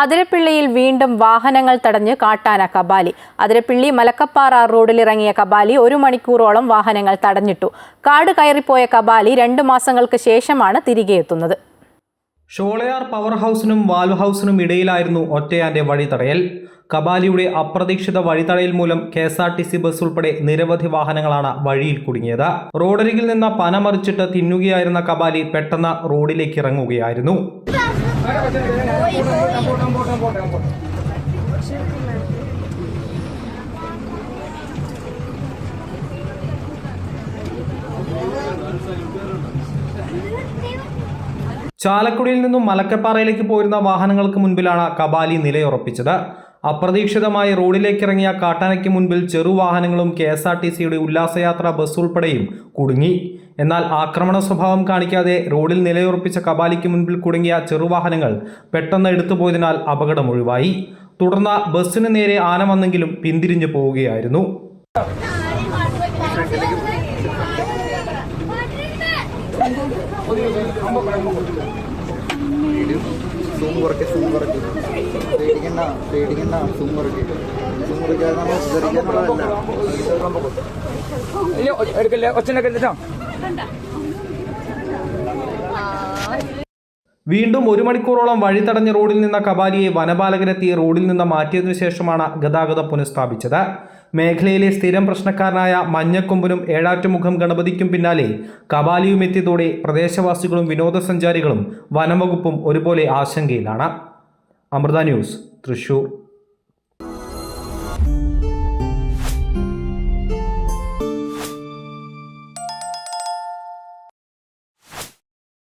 അതിരപ്പിള്ളിയിൽ വീണ്ടും വാഹനങ്ങൾ തടഞ്ഞ് കാട്ടാന കബാലി. അതിരപ്പിള്ളി മലക്കപ്പാറ റോഡിലിറങ്ങിയ കബാലി ഒരു മണിക്കൂറോളം വാഹനങ്ങൾ തടഞ്ഞിട്ടു. കാട് കയറിപ്പോയ കബാലി രണ്ട് മാസങ്ങൾക്ക് ശേഷമാണ് തിരികെ എത്തുന്നത്. ഷോളയാർ പവർ ഹൗസിനും വാൽവ് ഹൗസിനും ഇടയിലായിരുന്നു ഒറ്റയാന്റെ വഴിതടയൽ കബാലിയുടെ അപ്രതീക്ഷിത വഴിതടയൽ മൂലം K S R T C bus ഉൾപ്പെടെ നിരവധി വാഹനങ്ങളാണ് വഴിയിൽ കുടുങ്ങിയത്. റോഡരികിൽ നിന്ന് പനമറിച്ചിട്ട് തിന്നുകയായിരുന്ന കബാലി പെട്ടെന്ന് റോഡിലേക്ക് ഇറങ്ങുകയായിരുന്നു. ചാലക്കുടിയിൽ നിന്നും മലക്കപ്പാറയിലേക്ക് പോയിരുന്ന വാഹനങ്ങൾക്ക് മുൻപിലാണ് കബാലി നിലയുറപ്പിച്ചത്. അപ്രതീക്ഷിതമായി റോഡിലേക്ക് ഇറങ്ങിയ കാട്ടാനയ്ക്ക് മുൻപിൽ ചെറുവാഹനങ്ങളും കെ എസ് ആർ ടി സിയുടെ ഉല്ലാസയാത്ര ബസ് ഉൾപ്പെടെയും കുടുങ്ങി. എന്നാൽ ആക്രമണ സ്വഭാവം കാണിക്കാതെ റോഡിൽ നിലയുറപ്പിച്ച കബാലിക്ക് മുൻപിൽ കുടുങ്ങിയ ചെറുവാഹനങ്ങൾ പെട്ടെന്ന് എടുത്തുപോയതിനാൽ അപകടം ഒഴിവായി. തുടർന്ന് ബസ്സിന് നേരെ ആന വന്നെങ്കിലും പിന്തിരിഞ്ഞു പോവുകയായിരുന്നു. സൂം കുറയ്ക്കുക സൂം കുറയ്ക്കുക പേടിക്കണ്ട പേടിക്കണ്ട സൂം കുറയ്ക്കുക സൂം കുറയ്ക്കാതെ നമ്മൾ ഉദ്ധരിക്കാനുള്ളതല്ല ഇനി എടുക്കല്ലേ? ഒച്ചനൊക്കെ വീണ്ടും ഒരു മണിക്കൂറോളം വഴി തടഞ്ഞ റോഡിൽ നിന്ന കബാലിയെ വനപാലകരെത്തി റോഡിൽ നിന്ന് മാറ്റിയതിനു ശേഷമാണ് ഗതാഗതം പുനഃസ്ഥാപിച്ചത്. മേഖലയിലെ സ്ഥിരം പ്രശ്നക്കാരനായ മഞ്ഞക്കൊമ്പനും ഏഴാറ്റുമുഖം ഗണപതിക്കും പിന്നാലെ കബാലിയും എത്തിയതോടെ പ്രദേശവാസികളും വിനോദസഞ്ചാരികളും വനംവകുപ്പും ഒരുപോലെ ആശങ്കയിലാണ്. അമൃത ന്യൂസ് തൃശൂർ.